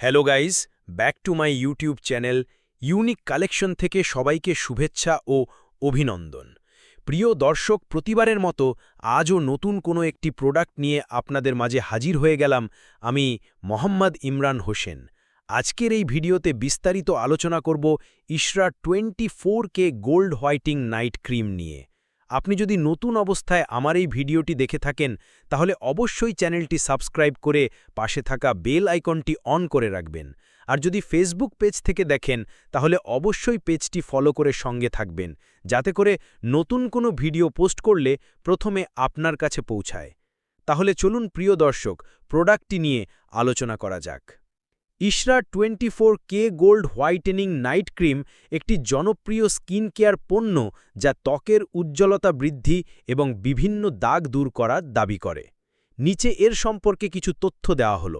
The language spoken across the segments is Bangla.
Hello guys, back to my YouTube channel unique collection থেকে সবাইকে শুভেচ্ছা ও অভিনন্দন। প্রিয় দর্শক, প্রতিবারের মতো আজও নতুন কোনো একটি প্রোডাক্ট নিয়ে আপনাদের মাঝে হাজির হয়ে গেলাম আমি মোহাম্মদ ইমরান হোসেন। আজকের এই ভিডিওতে বিস্তারিত আলোচনা করব Ishra twenty four K gold whitening night cream নিয়ে। আপনি যদি নতুন অবস্থায় আমার এই ভিডিওটি দেখে থাকেন, তাহলে অবশ্যই চ্যানেলটি সাবস্ক্রাইব করে পাশে থাকা বেল আইকনটি অন করে রাখবেন। আর যদি ফেসবুক পেজ থেকে দেখেন, তাহলে অবশ্যই পেজটি ফলো করে সঙ্গে থাকবেন, যাতে করে নতুন কোনো ভিডিও পোস্ট করলে প্রথমে আপনার কাছে পৌঁছায়। তাহলে চলুন প্রিয় দর্শক, প্রোডাক্টটি নিয়ে আলোচনা করা যাক। Ishra twenty K gold whitening night cream একটি জনপ্রিয় স্কিন কেয়ার পণ্য যা ত্বকের উজ্জ্বলতা বৃদ্ধি এবং বিভিন্ন দাগ দূর করার দাবি করে। নিচে এর সম্পর্কে কিছু তথ্য দেওয়া হল।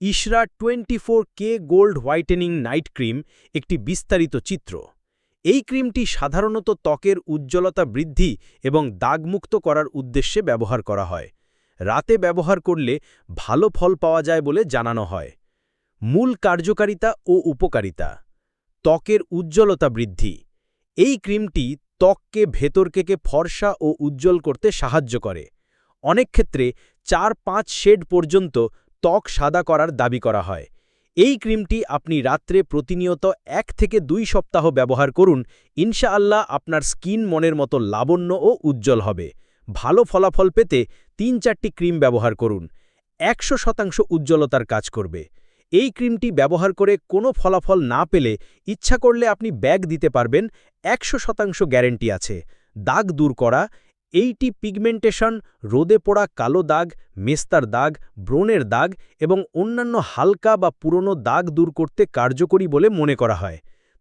Ishra twenty K gold whitening night cream একটি বিস্তারিত চিত্র। এই ক্রিমটি সাধারণত ত্বকের উজ্জ্বলতা বৃদ্ধি এবং দাগমুক্ত করার উদ্দেশ্যে ব্যবহার করা হয়। রাতে ব্যবহার করলে ভালো ফল পাওয়া যায় বলে জানানো হয়। মূল কার্যকারিতা ও উপকারিতা, ত্বকের উজ্জ্বলতা বৃদ্ধি। এই ক্রিমটি ত্বককে ভেতর কেকে ফর্সা ও উজ্জ্বল করতে সাহায্য করে। অনেক ক্ষেত্রে চার পাঁচ শেড পর্যন্ত ত্বক সাদা করার দাবি করা হয়। এই ক্রিমটি আপনি রাত্রে প্রতিনিয়ত এক থেকে দুই সপ্তাহ ব্যবহার করুন, ইনশাআল্লাহ আপনার স্কিন মনের মতো লাবণ্য ও উজ্জ্বল হবে। ভালো ফলাফল পেতে তিন চারটি ক্রিম ব্যবহার করুন। একশো শতাংশ উজ্জ্বলতার কাজ করবে। এই ক্রিমটি ব্যবহার করে কোনো ফলাফল না পেলে ইচ্ছা করলে আপনি ব্যাগ দিতে পারবেন, একশো শতাংশ গ্যারেন্টি আছে। দাগ দূর করা, এইটি পিগমেন্টেশন, রোদে পড়া কালো দাগ, মেস্তার দাগ ব্রণের দাগ এবং অন্যান্য হালকা বা পুরনো দাগ দূর করতে কার্যকরী বলে মনে করা হয়।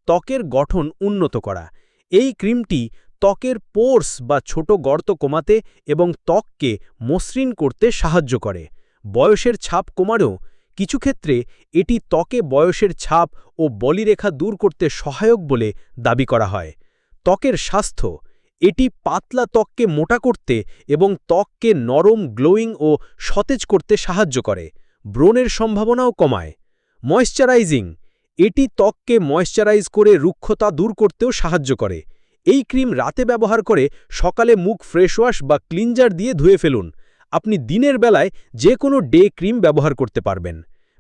ত্বকের গঠন উন্নত করা। এই ক্রিমটি ত্বকের পোর্স বা ছোট গর্ত কমাতে এবং ত্বককে মসৃণ করতে সাহায্য করে। বয়সের ছাপ কমারও কিছু ক্ষেত্রে এটি ত্বকে বয়সের ছাপ ও বলিরেখা দূর করতে সহায়ক বলে দাবি করা হয়। ত্বকের স্বাস্থ্য, এটি পাতলা ত্বককে মোটা করতে এবং ত্বককে নরম, গ্লোয়িং ও সতেজ করতে সাহায্য করে, ব্রণের সম্ভাবনাও কমায়। ময়শ্চারাইজিং, এটি ত্বককে ময়শ্চারাইজ করে রুক্ষতা দূর করতেও সাহায্য করে। এই ক্রিম রাতে ব্যবহার করে সকালে মুখ ফ্রেশওয়াশ বা ক্লিনজার দিয়ে ধুয়ে ফেলুন। আপনি দিনের বেলায় যে কোনো ডে ক্রিম ব্যবহার করতে পারবেন।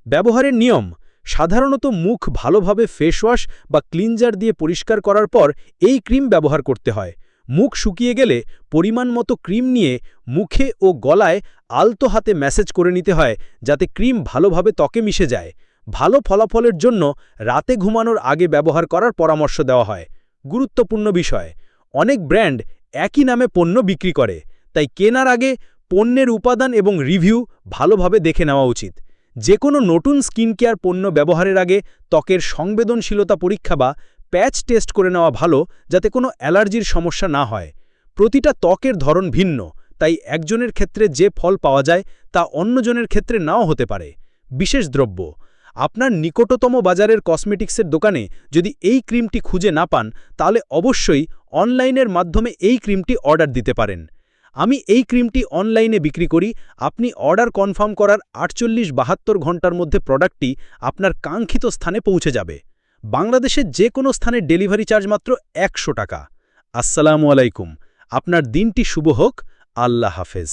ব্যবহারের নিয়ম, সাধারণত মুখ ভালোভাবে ফেসওয়াশ বা ক্লিনজার দিয়ে পরিষ্কার করার পর এই ক্রিম ব্যবহার করতে হয়। মুখ শুকিয়ে গেলে পরিমাণ মতো ক্রিম নিয়ে মুখে ও গলায় আলতো হাতে ম্যাসেজ করে নিতে হয়, যাতে ক্রিম ভালোভাবে ত্বকে মিশে যায়। ভালো ফলাফলের জন্য রাতে ঘুমানোর আগে ব্যবহার করার পরামর্শ দেওয়া হয়। গুরুত্বপূর্ণ বিষয়, অনেক ব্র্যান্ড একই নামে পণ্য বিক্রি করে, তাই কেনার আগে পণ্যের উপাদান এবং রিভিউ ভালোভাবে দেখে নেওয়া উচিত। যে কোনো নতুন স্কিন কেয়ার পণ্য ব্যবহারের আগে ত্বকের সংবেদনশীলতা পরীক্ষা বা প্যাচ টেস্ট করে নেওয়া ভালো যাতে কোনো অ্যালার্জির সমস্যা না হয়। প্রতিটা ত্বকের ধরন ভিন্ন, তাই একজনের ক্ষেত্রে যে ফল পাওয়া যায় তা অন্যজনের ক্ষেত্রে নাও হতে পারে। বিশেষ দ্রব্য, আপনার নিকটতম বাজারের কসমেটিক্সের দোকানে যদি এই ক্রিমটি খুঁজে না পান, তাহলে অবশ্যই অনলাইনের মাধ্যমে এই ক্রিমটি অর্ডার দিতে পারেন। আমি এই ক্রিমটি অনলাইনে বিক্রি করি। আপনি অর্ডার কনফার্ম করার আটচল্লিশ বাহাত্তর ঘণ্টার মধ্যে প্রোডাক্টটি আপনার কাঙ্ক্ষিত স্থানে পৌঁছে যাবে। বাংলাদেশের যে কোনো স্থানে ডেলিভারি চার্জ মাত্র একশো টাকা। আসসালামু আলাইকুম। আপনার দিনটি শুভ হোক। আল্লাহ হাফেজ।